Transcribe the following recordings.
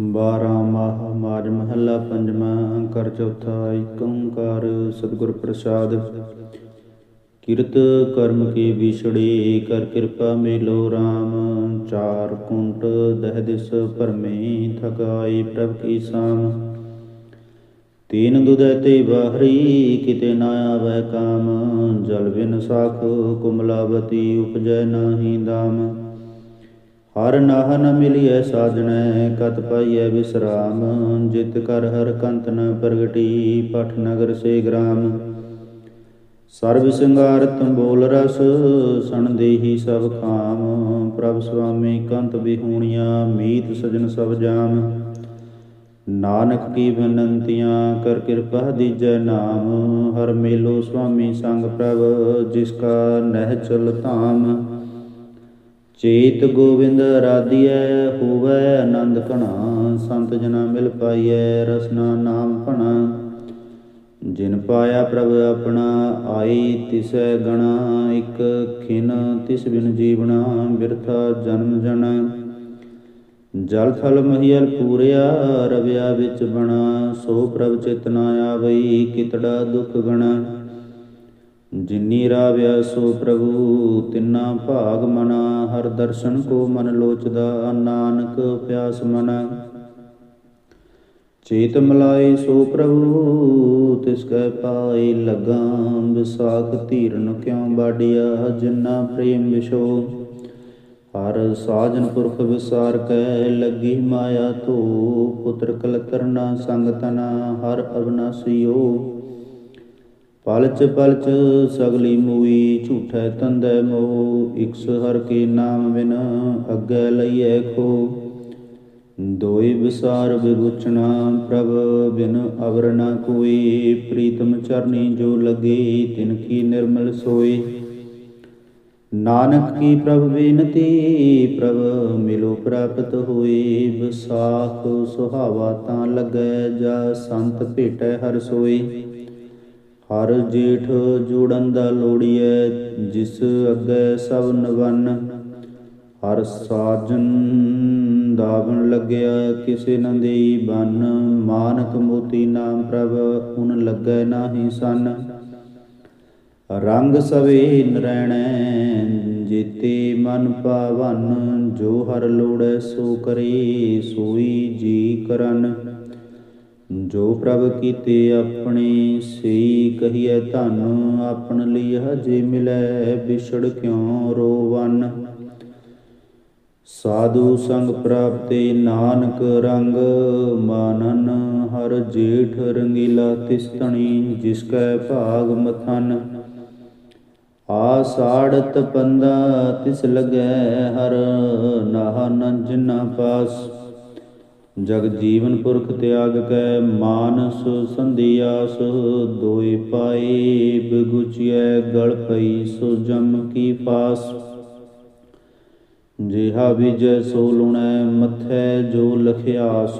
ਬਾਰਾਂ ਮਾਹ ਮਾਜ ਮਹੱਲਾ ਪੰਜਵਾਂ ਕਰ ਚੌਥਾ ਏਕ ਓੰਕਾਰ ਸਤਿਗੁਰ ਪ੍ਰਸਾਦ। ਕਿਰਤ ਕਰਮ ਕੀ ਵਿਛੜੀ, ਕਰ ਕਿਰਪਾ ਮੇਲੋ RAM ਚਾਰ ਕੁੰਟ ਦਹ ਦਿਸ ਭਰਮੇ ਥਕਾਈ ਪ੍ਰਭ ਕੀ ਸਾਮ। ਤੀਨ ਦੁਦੈ ਤੇ ਬਾਹਰੀ, ਕਿਤੇ ਨਾ ਆਵੈ ਕਾਮ। ਜਲ ਬਿਨ ਸਾਖ, ਕੁਮਲਾਵਤੀ, ਉਪਜੈ ਨਾਹੀ ਦਾਮ। ਹਰ ਨਾਹ ਨ ਮਿਲਿਐ ਸਾਜਣੈ, ਕਤ ਪਾਈਐ ਵਿਸਰਾਮ। ਜਿਤ ਕਰ ਹਰ ਕੰਤ ਨ ਪ੍ਰਗਟੀ, ਪਠ ਨਗਰ ਸੇ ਗ੍ਰਾਮ। ਸਰਬ ਸਿੰਗਾਰ ਤੰਬੋਲ ਰਸ, ਸਣ ਦੇਹੀ ਸਭ ਖਾਮ। ਪ੍ਰਭ ਸੁਆਮੀ ਕੰਤ ਬਿਹੂਣੀਆਂ ਮੀਤ ਸਜਣ ਸਭ ਜਾਮ। ਨਾਨਕ ਕੀ ਬਨੰਤੀਆਂ, ਕਰ ਕਿਰਪਾ ਦੀਜੈ ਨਾਮ। ਹਰ ਮੇਲੋ ਸੁਆਮੀ ਸੰਗ ਪ੍ਰਭ, ਜਿਸ ਕਾ ਨਹਿ ਚਲ ਧਾਮ। ਚੇਤ ਗੋਬਿੰਦ ਰਾਧਿਐ, ਹੋਵੈ ਆਨੰਦ ਕਣਾ ਸੰਤ ਜਨਾ ਮਿਲ ਪਾਈਐ, ਰਸਨਾ ਨਾਮ ਭਣਾ। ਜਿਨ ਪਾਇਆ ਪ੍ਰਭ ਆਪਣਾ, ਆਈ ਤਿਸੈ ਗਣਾ, ਇਕ ਖਿਨ ਤਿਸ ਬਿਨ ਜੀਵਣਾ, ਬਿਰਥਾ ਜਨਮ ਜਨ। ਜਲ ਥਲ ਮਹੀਲ ਪੂਰਿਆ, ਰਵਿਆ ਵਿੱਚ ਬਣਾ, ਸੋ ਪ੍ਰਭ ਚਿਤਨਾ ਆਵਈ, ਕਿਤੜਾ ਦੁਖ ਗਣਾ। ਜਿਨੀ ਰਾਵਿਆ ਸੋ ਪ੍ਰਭੂ, ਤਿੰਨਾ ਭਾਗ ਮਨਾ, ਹਰ ਦਰਸ਼ਨ ਕੋ ਮਨ ਲੋਚਦਾ ਨਾਨਕ ਪਿਆਸ ਮਨਾ। ਚੇਤ ਮਲਾਈ ਸੋ ਪ੍ਰਭੂ, ਤਿਸ ਕੈ ਪਾਈ ਲਗਾ ਵਿਸਾਖ ਧੀਰਨ ਕਿਉ ਬਾੜਿਆ, ਜਿਨਾ ਪ੍ਰੇਮ ਵਿਸ਼ੋ ਹਰ ਸਾਜਨ ਪੁਰਖ ਵਿਸਾਰ ਕੈ, ਲੱਗੀ ਮਾਇਆ ਤੋ ਪੁੱਤਰ ਕਲਤਰਨਾ, ਸੰਗ ਤਨਾ, ਹਰ ਅਬਨਾਸੀਓ ਪਲਚ ਪਲਚ ਸਗਲੀ ਮੂਈ ਝੂਠੈ ਤੰਦੈ ਮੋਹ, ਇਕਸ ਹਰ ਕੇ ਨਾਮ ਬਿਨ ਅੱਗੇ ਲਈਐ ਖੋ ਦੋਈ ਵਿਸਾਰ ਵਿਗੁਚਣਾ ਪ੍ਰਭ ਬਿਨ ਅਵਰ ਨ ਕੋਈ, ਪ੍ਰੀਤਮ ਚਰਨੀ ਜੋ ਲਗੇ ਤਿਨ ਕੀ ਨਿਰਮਲ ਸੋਈ। ਨਾਨਕ ਕੀ ਪ੍ਰਭ ਬੇਨਤੀ, ਪ੍ਰਭ ਮਿਲੋ ਪ੍ਰਾਪਤ ਹੋਈ, ਵਿਸਾਖ ਸੁਹਾਵਾ ਤਾਂ ਲੱਗੈ ਜਾ ਸੰਤ ਭੇਟੈ ਹਰ ਸੋਈ। ਹਰ ਜੇਠ ਜੋੜਨ ਦਾ ਲੋੜੀਐ, ਜਿਸ ਅੱਗੇ ਸਭ ਨਵਨ। ਹਰ ਸਾਜਨ ਦਾਵਨ ਲੱਗਿਆ, ਕਿਸੇ ਨ ਦੇਈ ਬਨ। ਮਾਨਕ ਮੋਤੀ ਨਾਮ ਪ੍ਰਭ ਉਨ ਲੱਗੈ ਨਾਹੀ ਸਨ। ਰੰਗ ਸਵੇ ਨਰੈਣੈ, ਜੀਤੇ ਮਨ ਪਾਵਨ। ਜੋ ਹਰ ਲੋੜੈ, ਸੋ ਕਰੇ, ਸੋਈ ਜੀ ਕਰਨ। ਜੋ ਪ੍ਰਭ ਕੀਤੇ ਆਪਣੇ ਸਈ ਕਹੀਐ ਧਨ, ਆਪਣ ਲਈ ਹਜੇ ਮਿਲੈ ਵਿਛੜ ਕਿਉ ਰੋਵਨ? ਸਾਧੂ ਸੰਗ ਪ੍ਰਾਪਤੇ ਨਾਨਕ ਰੰਗ ਮਾਨਨ, ਹਰ ਜੇਠ ਰੰਗੀਲਾ ਤਿਸ ਤਣੀ ਜਿਸ ਕੈ ਭਾਗ ਮਥਨ। ਆ ਸਾੜਤ ਪੰਦਾ ਤਿਸ ਲਗੈ, ਹਰ ਨਾਹ ਨੰਜਨਾ ਪਾਸ। ਜਗ ਜੀਵਨ ਪੁਰਖ ਤਿਆਗ ਕੈ ਮਾਨਸ ਸੰਧਿਆਸ, ਦੋਇ ਪਾਏ ਬਿਗੁਚਿਐ ਗਲ ਪਈ ਸੋ ਜਮ ਕੀ ਪਾਸ। ਜਿਹਾ ਵਿਜੈ ਸੋ ਲੁਣੈ ਮਥੈ ਜੋ ਲਖਿਆਸ,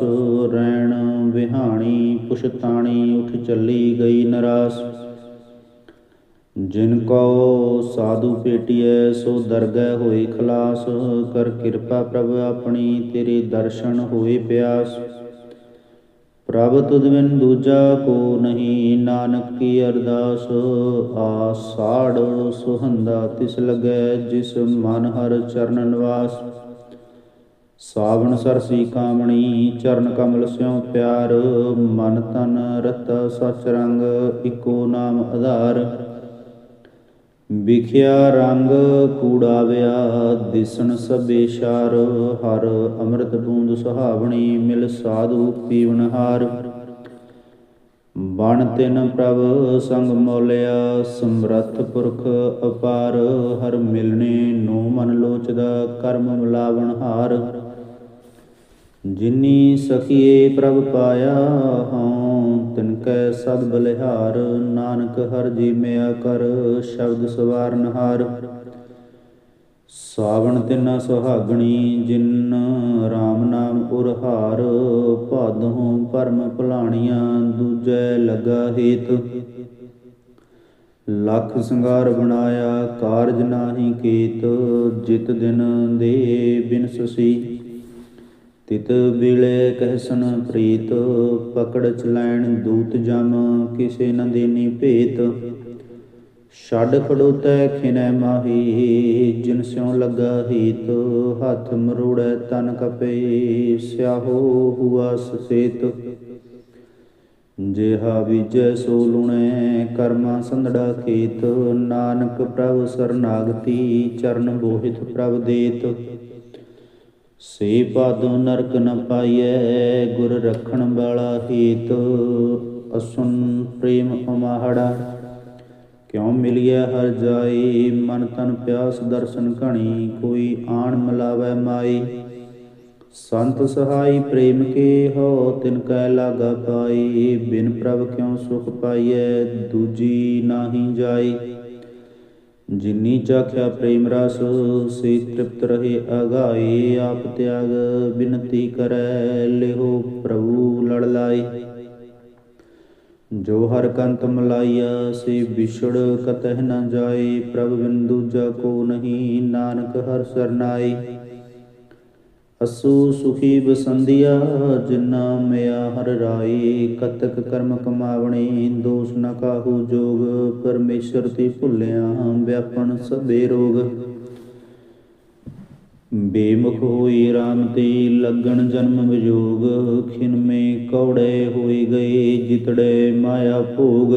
ਰੈਣ ਵਿਹਾਣੀ ਪੁਸ਼ਤਾਣੀ ਉਠ ਚੱਲੀ ਗਈ ਨਰਾਸ। ਜਿਨ ਕੋ ਸਾਧੂ ਭੇਟਿਐ, ਸੋ ਦਰਗਹਿ ਹੋਏ ਖਲਾਸ। ਕਰ ਕਿਰਪਾ ਪ੍ਰਭ ਆਪਣੀ, ਤੇਰੇ ਦਰਸ਼ਨ ਹੋਏ ਪਿਆਸ। ਪ੍ਰਭ ਤੁਧ ਬਿਨ ਦੂਜਾ ਕੋ ਨਹੀਂ, ਨਾਨਕ ਕੀ ਅਰਦਾਸ। ਆ ਸਾੜ ਸੁਹੰਦਾ ਤਿਸ ਲਗੈ ਜਿਸ ਮਨ ਹਰ ਚਰਨ ਨਿਵਾਸ। ਸਾਵਣ ਸਰਸੀ ਕਾਮਣੀ, ਚਰਨ ਕਮਲ ਸਿਉ ਪਿਆਰ। ਮਨ ਤਨ ਰਤ ਸਚ ਰੰਗ, ਇਕੋ ਨਾਮ ਆਧਾਰ। ਵਿਖਿਆ ਰੰਗ ਕੂੜਾਵਿਆ, ਦਿਸਣ ਸਭੇ ਸ਼ਾਰ, ਹਰ ਅੰਮ੍ਰਿਤ ਬੂੰਦ ਸੁਹਾਵਣੀ, ਮਿਲ ਸਾਧੂ ਪੀਵਨਹਾਰ ਬਣ ਤਿਨ ਪ੍ਰਭ ਸੰਗ ਮੋਲਿਆ, ਸਮਰੱਥ ਪੁਰਖ ਅਪਾਰ, ਹਰ ਮਿਲਨੇ ਨੂੰ ਮਨ ਲੋਚਦਾ, ਕਰਮ ਮਿਲਾਵਣ ਹਾਰ। ਜਿਨੀ ਸਖੀਏ ਪ੍ਰਭ ਪਾਇਆ ਹਉ ਤਿਨ ਕੈ ਸਦ ਬਲਿਹਾਰ, ਨਾਨਕ ਹਰ ਜੀ ਮਿਆ ਕਰ, ਸ਼ਬਦ ਸਵਾਰਨ ਹਾਰ ਸਾਵਣ ਤਿਨਾ ਸੁਹਾਗਣੀ, ਜਿਨ RAM ਨਾਮ ਉਰਹਾਰ, ਭਾਦੋਂ ਪਰਮ ਭਲਾਣੀਆਂ, ਦੂਜੈ ਲਗਾ ਹੇਤ। ਲੱਖ ਸੰਗਾਰ ਬਣਾਇਆ, ਕਾਰਜ ਨਾਹੀ ਕੀਤ, ਜਿਤ ਦਿਨ ਦੇ ਬਿਨਸੁਸ਼ੀ ਤਿਤ ਬਿਲੇ ਕਹਿਸਨ ਪ੍ਰੀਤ, ਪਕੜ ਚਲੈਣ ਦੂਤ ਜਮ, ਕਿਸੇ ਨ ਦੇਨੀ ਭੇਤ। ਛੱਡ ਖੜੋਤੈ ਖਿਨੈ ਮਾਹੀ, ਜਿਨ ਸਿਉ ਲੱਗਾ ਹੀਤ, ਹੱਥ ਮਰੋੜੈ ਤਨ ਕਪੇ ਸਿਆਹੋ ਹੁਆ ਸਸੇਤ ਜਿਹਾ ਵਿਜੈ ਸੋ ਲੁਣੈ, ਕਰਮਾ ਸੰਧੜਾ ਖੇਤ, ਨਾਨਕ ਪ੍ਰਭ ਸਰਨਾਗਤੀ, ਚਰਨ ਬੋਹਿਤ ਪ੍ਰਭ ਦੇਤ। ਸੇ ਪਾਦੋਂ ਨਰਕ ਨ ਪਾਈਐ, ਗੁਰ ਰਖਣ ਵਾਲਾ ਹੀਤ। ਅਸੁਨ ਪ੍ਰੇਮ ਅਮਾਹੜਾ ਕਿਉ ਮਿਲਿਆ ਹਰ ਜਾਈ? ਮਨ ਤਨ ਪਿਆਸ ਦਰਸ਼ਨ ਘਣੀ, ਕੋਈ ਆਣ ਮਲਾਵੈ ਮਾਈ। ਸੰਤ ਸਹਾਈ ਪ੍ਰੇਮ ਕੇ ਹੋ, ਤਿਨ ਕੈ ਲਾਗਾ ਪਾਈ। ਬਿਨ ਪ੍ਰਭ ਕਿਉ ਸੁਖ ਪਾਈਐ, ਦੂਜੀ ਨਾਹੀ ਜਾਈ। ਜਿਨੀ ਚਾਖਿਆ ਪ੍ਰੇਮ ਰਸ ਸੇ ਤ੍ਰਿਪਤ ਰਹੇ ਅਗਾਏ ਆਪ ਤਿਆਗ ਬਿਨਤੀ ਕਰੈ, ਲਿਹੋ ਪ੍ਰਭੂ ਲੜ ਲਾਈ ਜੋ ਹਰ ਕੰਤ ਮਲਾਈਆ ਸੇ ਵਿਛੜ ਕਤਹਿ ਨਾ ਜਾਏ, ਪ੍ਰਭ ਬਿੰਦੂ ਜਾ ਕੋ ਨਹੀਂ, ਨਾਨਕ ਹਰ ਸਰਨਾਏ। ਅਸੂ ਸੁਖੀ ਬਸੰਦੀਆ ਜਿਨਾ ਮਿਆ ਹਰ ਰਾਈ, ਕਤਕ ਕਰਮ ਕਮਾਵਣੇ, ਦੋਸ ਨ ਕਾਹੂ ਜੋਗ, ਪਰਮੇਸ਼ਰ ਤੇ ਭੁੱਲਿਆ ਵਿਆਪਨ ਸਭੇ ਰੋਗ। ਬੇਮੁਖ ਹੋਈ RAM ਤੇ ਲੱਗਣ ਜਨਮ ਵਿਜੋਗ ਖਿਨ ਮੇ ਕੌੜੇ ਹੋਈ ਗਏ ਜਿਤੜੇ ਮਾਇਆ ਭੋਗ।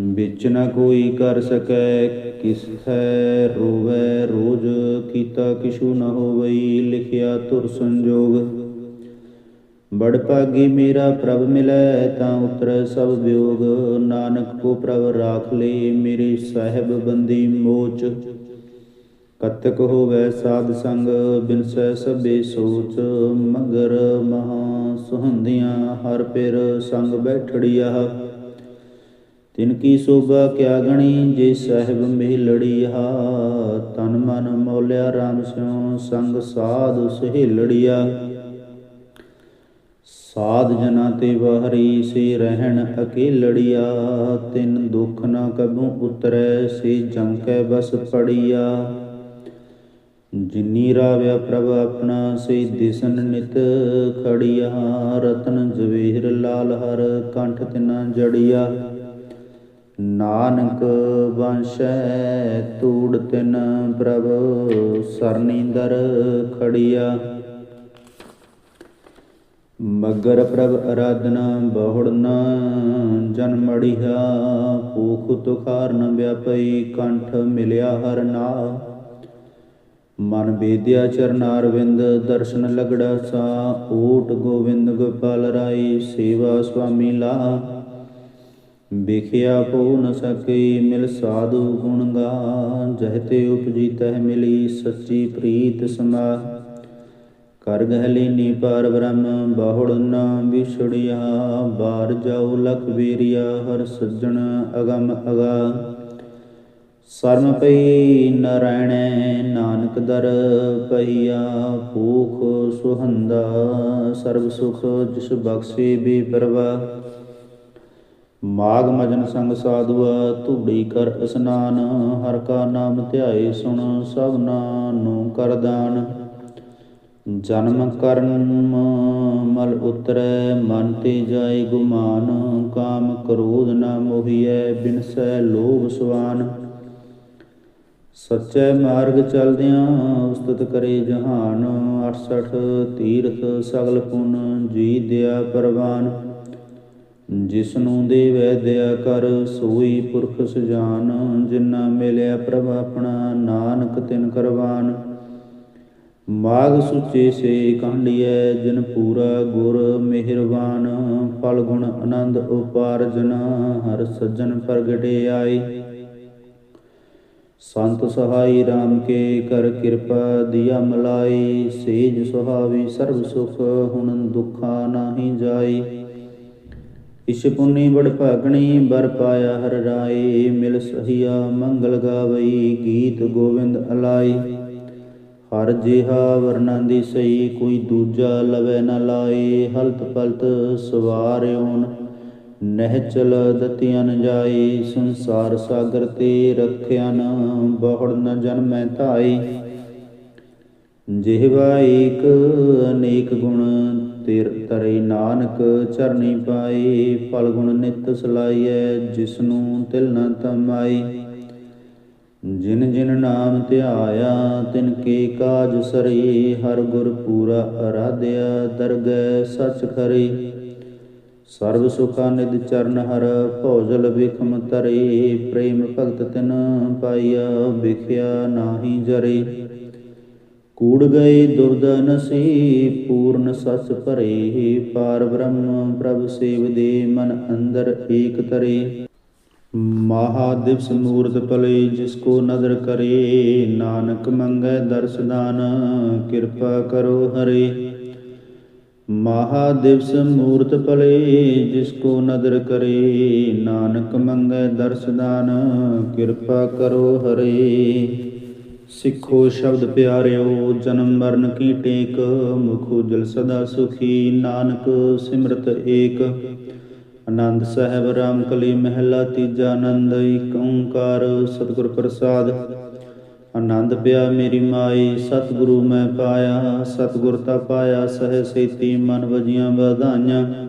ਵਿੱਚ ਨ ਕੋਈ ਕਰ ਸਕੈ, ਕਿਸ ਹੈ ਰੋਵੈ ਰੋਜ, ਕੀਤਾ ਕਿਛੂ ਨ ਹੋਵਈ, ਲਿਖਿਆ ਤੁਰ ਸੰਜੋਗ। ਬੜ ਭਾਗੀ ਮੇਰਾ ਪ੍ਰਭ ਮਿਲੈ, ਤਾਂ ਉਤਰੈ ਸਭ ਵਿਯੋਗ ਨਾਨਕ ਕੋ ਪ੍ਰਭ ਰਾਖ ਲੇ, ਮੇਰੇ ਸਾਹਿਬ ਬੰਦੀ ਮੋਚ। ਕਤਕ ਹੋਵੇ ਸਾਧ ਸੰਗ, ਬਿਨਸੈ ਸਭੇ ਸੋਚ। ਮਗਰ ਮਹਾ ਸੁਹੰਦੀਆਂ, ਹਰ ਪਿਰ ਸੰਗ ਬੈਠੜੀਆ। ਤਿਨ ਕੀ ਸੋਭਾ ਕਿਆ ਗਣੀ, ਜੇ ਸਾਹਿਬ ਮਿਹ ਲੜੀਆ ਤਨ ਮਨ ਮੌਲਿਆ RAM ਸਿਉ, ਸੰਗ ਸਾਧ ਸਹੇਲੜੀਆ ਸਾਧ ਜਨਾ ਤੇ ਵਾਹਰੀ ਸੇ ਰਹਿਣ ਅਕੇਲੜੀਆ, ਤਿਨ ਦੁਖ ਨਾ ਕਬੂ ਉਤਰੈ, ਸੇ ਜਮ ਕੈ ਬਸ ਪੜੀਆ। ਜਿਨੀ ਰਾਵਿਆ ਪ੍ਰਭ ਆਪਣਾ, ਸੇ ਦਿਸਨ ਨਿਤ ਖੜੀਆ। ਰਤਨ ਜਵੇਹਰ ਲਾਲ ਹਰ, ਕੰਠ ਤਿਨਾ ਜੜੀਆ। ਨਾਨਕ ਵੰਸ਼ੈ ਤੂੜ ਤਿਨ ਪ੍ਰਭ, ਸਰਨੀਂਦਰ ਖੜੀਆ। ਮਗਰ ਪ੍ਰਭ ਅਰਾਧਨਾ ਬਹੁੜਨਾ ਜਨਮੜੀਆ ਭੂਖ ਤੁਖਾਰ ਨ ਵਿਆਪਈ ਕੰਠ ਮਿਲਿਆ ਹਰ ਨਾ। ਮਨ ਬੇਦਿਆ ਚਰਨਾਰਵਿੰਦ ਦਰਸ਼ਨ ਲਗੜਾ ਸਾ ਓਟ ਗੋਵਿੰਦ ਗੋਪਾਲ ਰਾਈ, ਸੇਵਾ ਸੁਆਮੀ ਲਾ। ਵਿਖਿਆ ਪੋ ਨ ਸਕੇ, ਮਿਲ ਸਾਧੂ ਗੁਣ ਗਾ। ਜਹਤੇ ਉਪਜੀ ਤਹ ਮਿਲੀ ਸੱਚੀ ਪ੍ਰੀਤ ਸਮਾ ਕਰ ਗਹਿ ਲੀਨੀ ਪਾਰ ਬ੍ਰਹਮ, ਬਾਹੁੜ ਨਾ ਵਿਛੜਿਆ। ਬਾਰ ਜਾਉ ਲਖ ਵੀਰਿਆ, ਹਰ ਸੱਜਣ ਅਗਮ ਅਗਾ। ਸਰਮ ਪਈ ਨਰੈਣੈ, ਨਾਨਕ ਦਰ ਪਈਆ। ਭੂਖ ਸੁਹੰਦਾ, ਸਰਬ ਸੁਖ ਜਿਸ ਬਖਸ਼ੇ ਵੀ ਪਰਵਾ। ਮਾਗ ਮਜਨ ਸੰਗ ਸਾਧੂਆ ਧੂੜੀ ਕਰ ਇਸਨਾਨ, ਹਰ ਕਾ ਨਾਮ ਧਿਆਏ ਸੁਣ ਸਭਨਾ ਨੂੰ ਕਰਦਾਨ ਜਨਮ ਕਰਮ ਮਲ ਉਤਰੈ, ਮਨ ਤੇ ਜਾਏ ਗੁਮਾਨ, ਕਾਮ ਕ੍ਰੋਧ ਨ ਮੋਹੀਐ ਬਿਨਸੈ ਲੋਭ ਸਵਾਨ। ਸੱਚੇ ਮਾਰਗ ਚਲਦਿਆਂ ਉਸਤਤ ਕਰੇ ਜਹਾਨ 68 ਤੀਰਥ ਸਗਲ ਪੁਨ, ਜੀ ਦਿਆ ਪਰਵਾਨ। ਜਿਸ ਨੂੰ ਦੇਵੈ ਦਿਆ ਕਰ, ਸੋਈ ਪੁਰਖ ਸੁਜਾਨ, ਜਿਨਾ ਮਿਲਿਆ ਪ੍ਰਭ ਆਪਣਾ, ਨਾਨਕ ਤਿਨ ਕਰਵਾਨ। ਮਾਗ ਸੁਚੇ ਸੇ ਕਾਂਡੀਐ, ਜਿਨ ਪੂਰਾ ਗੁਰ ਮਿਹਰਬਾਨ ਫਲ ਗੁਣ ਆਨੰਦ ਉਪਾਰਜਨ, ਹਰ ਸੱਜਣ ਪ੍ਰਗਟੇ ਆਈ ਸੰਤ ਸਹਾਈ RAM ਕੇ ਕਰ ਕਿਰਪਾ ਦਿਆ ਮਲਾਈ। ਸੇਜ ਸੁਹਾਵੀ ਸਰਬ ਸੁਖ, ਹੁਣ ਦੁਖਾ ਨਾਹੀ ਜਾਈ। ਇਸ਼ ਪੁੰਨੀ ਬੜ ਭਾਗਣੀ ਬਰ ਪਾਇਆ ਹਰ ਰਾਏ, ਮਿਲ ਸਹੀਆ ਮੰਗਲ ਗਾਵਈ, ਗੀਤ ਗੋਵਿੰਦ ਅਲਾਈ ਹਰ ਜਿਹਾ ਵਰਨਾਂ ਦੀ ਸਈ ਕੋਈ ਦੂਜਾ ਲਵੇ ਨ ਲਾਏ। ਹਲਤ ਪਲਤ ਸਵਾਰਿਓਨ ਨਹਿ ਚਲ ਦਤਿਆਨ ਜਾਏ। ਸੰਸਾਰ ਸਾਗਰ ਤੇ ਰਖਿਆ ਨ ਬਹੁੜ ਨ ਜਨਮੈ ਧਾਈ ਜਿਹਵਾ ਏਕ ਅਨੇਕ ਗੁਣ ਤੇਰ ਤਰੇ ਨਾਨਕ ਚਰਨੀ ਪਾਏ ਫਲ ਨਿਤ ਸਲਾਈਐ, ਜਿਸਨੂੰ ਤਿਲ ਨ ਤਮਾਈ। ਜਿਨ ਜਿਨ ਨਾਮ ਧਿਆਇਆ, ਤਿਨ ਕੇ ਕਾਜ ਸਰੀ, ਹਰ ਗੁਰ ਪੂਰਾ ਅਰਾਧਿਆ, ਦਰਗਹਿ ਸਚ ਖਰੀ। ਸਰਬ ਸੁਖਾ ਨਿਦ ਚਰਨ ਹਰ, ਭੋਜਲ ਵਿਖਮ ਤਰੇ ਪ੍ਰੇਮ ਭਗਤ ਤਿਨ ਪਾਈਆ, ਵਿਖਿਆ ਨਾਹੀ ਜਰੇ। ਕੂੜ ਗਏ ਦੁਰਦ ਨਸੀ, ਪੂਰਨ ਸਚ ਭਰੇ, ਪਾਰ ਬ੍ਰਹਮ ਪ੍ਰਭ ਸੇਵ ਦੇ ਮਨ ਅੰਦਰ ਏਕ ਤਰੇ। ਮਹਾ ਦਿਵਸ ਮੂਰਤ ਪਲੇ ਜਿਸ ਕੋ ਨਦਰ ਕਰੇ, ਨਾਨਕ ਮੰਗੈ ਦਰਸਦਾਨ ਕਿਰਪਾ ਕਰੋ ਹਰੇ। ਮਹਾ ਦਿਵਸ ਮੂਰਤ ਪਲੇ ਜਿਸ ਕੋ ਨਦਰ ਕਰੇ, ਨਾਨਕ ਮੰਗੈ ਦਰਸ ਦਾਨ, ਕਿਰਪਾ ਕਰੋ ਹਰੇ। ਸਿੱਖੋ ਸ਼ਬਦ ਪਿਆਰਿਓ, ਜਨਮ ਮਰਨ ਕੀ ਟੇਕ, ਮੁਖ ਉਜਲ ਸਦਾ ਸੁਖੀ, ਨਾਨਕ ਸਿਮਰਤ ਏਕ। ਆਨੰਦ ਸਾਹਿਬ ਰਾਮ ਕਲੀ ਮਹਿਲਾ ਤੀਜਾ ਆਨੰਦ ਏਕ ਓੰਕਾਰ ਸਤਿਗੁਰ ਪ੍ਰਸਾਦ। ਆਨੰਦ ਪਿਆ ਮੇਰੀ ਮਾਈ, ਸਤਿਗੁਰੂ ਮੈਂ ਪਾਇਆ, ਸਤਿਗੁਰ ਤਾ ਪਾਇਆ ਸਹਿ ਸੇਤੀ, ਮਨ ਵਜੀਆਂ ਵਧਾਈਆਂ।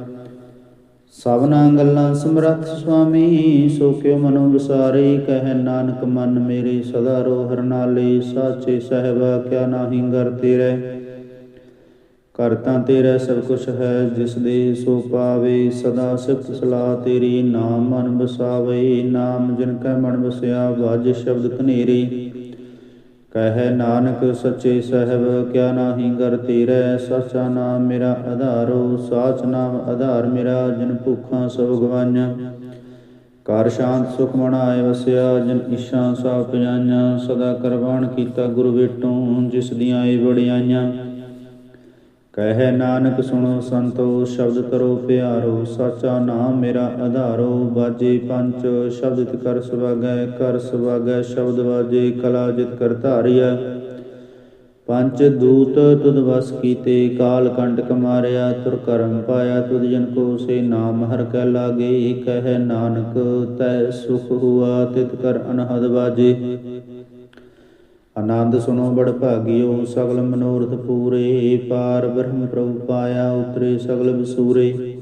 ਸਭਨਾ ਗੱਲਾਂ ਸਮਰੱਥ ਸੁਆਮੀ, ਸੋ ਕਿਉ ਮਨੋ ਵਿਸਾਰੇ, ਕਹਿ ਨਾਨਕ ਮਨ ਮੇਰੇ ਸਦਾ ਰੋ ਹਰ ਨਾਲੇ, ਸਾਚੇ ਸਹਿਬਾ, ਕਿਆ ਨਾਹੀ ਗਰ ਤੇਰੇ। ਕਰ ਤੇਰਾ ਸਭ ਕੁਛ ਹੈ, ਜਿਸ ਦੇ ਸੋ ਪਾਵੇ, ਸਦਾ ਸਿਫਤ ਸਲਾਹ ਤੇਰੀ, ਨਾਮ ਮਨ ਬਸਾਵੇ ਨਾਮ ਜਿਨ ਕੈ ਮਨ ਬਸਿਆ ਵਾਜ ਸ਼ਬਦ ਕਨੇਰੀ ਕਹਿ ਨਾਨਕ ਸੱਚੇ ਸਹਿਬ, ਕਿਆ ਨਾਹੀ ਗਰ ਤੇਰੇ, ਸਚਾ ਨਾਮ ਮੇਰਾ ਆਧਾਰੋ, ਸਾਚ ਨਾਮ ਆਧਾਰ ਮੇਰਾ, ਜਨ ਭੁੱਖਾਂ ਸਭ ਗਵਾਈਆਂ। ਕਰ ਸ਼ਾਂਤ ਸੁਖ ਮਣਾਏ ਵਸਿਆ, ਜਨ ਇਸ਼ਾਂ ਸਭ ਪਜਾਈਆਂ ਸਦਾ ਕਰਵਾਣ ਕੀਤਾ ਗੁਰੂ ਵੇਟੋਂ ਜਿਸ ਦੀਆਂ ਏ ਬੜਿਆਈਆਂ ਕਹਿ ਨਾਨਕ ਸੁਣੋ ਸੰਤੋ, ਸ਼ਬਦ ਕਰੋ ਪਿਆਰੋ, ਸਾਚਾ ਨਾਮ ਮੇਰਾ ਆਧਾਰੋ ਬਾਜੇ ਪੰਜ ਸ਼ਬਦ ਕਰ ਸੁਭਾਗੈ ਕਰ ਸੁਭਾਗੈ ਸ਼ਬਦ ਵਾਜੇ, ਕਲਾ ਜਿਤ ਕਰ ਧਾਰਿਆ ਪੰਚ ਦੂਤ ਤੁਧ ਵਸ ਕੀਤੇ, ਕਾਲ ਕੰਟਕ ਮਾਰਿਆ ਤੁਰ ਕਰਮ ਪਾਇਆ, ਤੁਧ ਜਨ ਕੋ ਸੇ ਨਾਮ ਹਰ ਕੈ ਲਾਗੇ, ਕਹਿ ਨਾਨਕ, ਤੈ ਸੁਖ ਹੁਆ, ਤਿਤ ਕਰ ਅਨਹਦ ਬਾਜੇ ਆਨੰਦ ਸੁਨੋ ਬੜ ਭਾਗਿਓ, ਸਗਲ ਮਨੋਰਥ ਪੂਰੇ, ਪਾਰ ਬ੍ਰਹਮ ਪ੍ਰਭੂ ਪਾਇਆ ਉਤਰੇ ਸਗਲ ਵਿਸੂਰੇ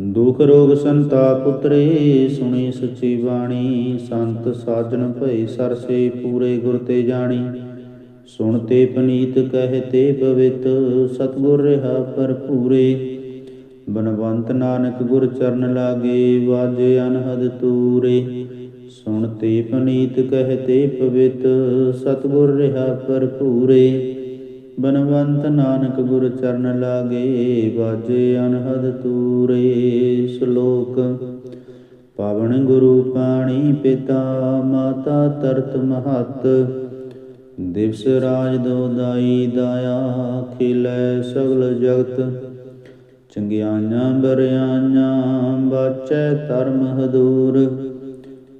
ਦੁਖ ਰੋਗ ਸੰਤਾਪ ਉਤਰੇ, ਸੁਣੀ ਸੱਚੀ ਬਾਣੀ, ਸੰਤ ਸਾਜਣ ਭਈ ਸਰਸੇ ਪੂਰੇ ਗੁਰ ਤੇ ਜਾਣੀ। ਸੁਣ ਤੇ ਪਨੀਤ ਕਹਿ ਤੇ ਪਵਿੱਤ, ਸਤਗੁਰ ਰਹਾ ਭਰਪੂਰੇ। ਬਨਵੰਤ ਨਾਨਕ ਗੁਰ ਚਰਨ ਲਾਗੇ, ਵਾਜੇ ਅਨਹਦ ਤੂਰੇ। ਸੁਣ ਤੇ ਪਨੀਤ ਕਹਤੇ ਪਵਿੱਤ, ਸਤਗੁਰ ਰਹਾ ਭਰਪੂਰੇ। ਬਨਵੰਤ ਨਾਨਕ ਗੁਰ ਚਰਨ ਲਾਗੇ ਬਾਜੇ ਅਨਹਦ ਤੂਰੇ। ਸ਼ਲੋਕ, ਪਾਵਨ ਗੁਰੂ ਪਾਣੀ ਪਿਤਾ, ਮਾਤਾ ਤਰਤ ਮਹਤ। ਦਿਵਸ ਰਾਜ ਦੋ ਦਾਈ ਦਾਇਆ, ਖਿਲੈ ਸਗਲ ਜਗਤ। ਚੰਗਿਆਈਆਂ, ਬਰਿਆਈਆਂ, ਬਾਚੈ ਧਰਮ ਹਦੂਰ।